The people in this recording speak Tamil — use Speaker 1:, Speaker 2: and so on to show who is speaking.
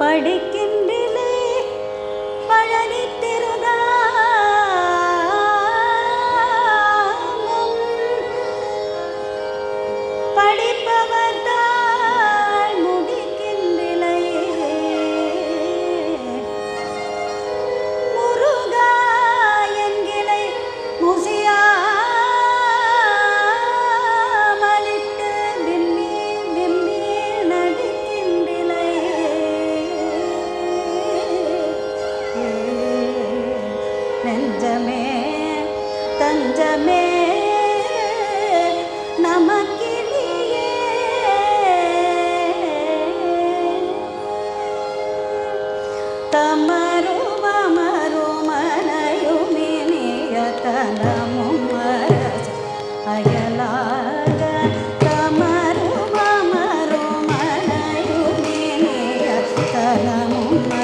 Speaker 1: पढ़ के தஞ்சமே நமக்கினியே. தமருமருமனையுமினியதனமும் அரச அயலாக தமருமருமனையுமினியதனமும் தனமும்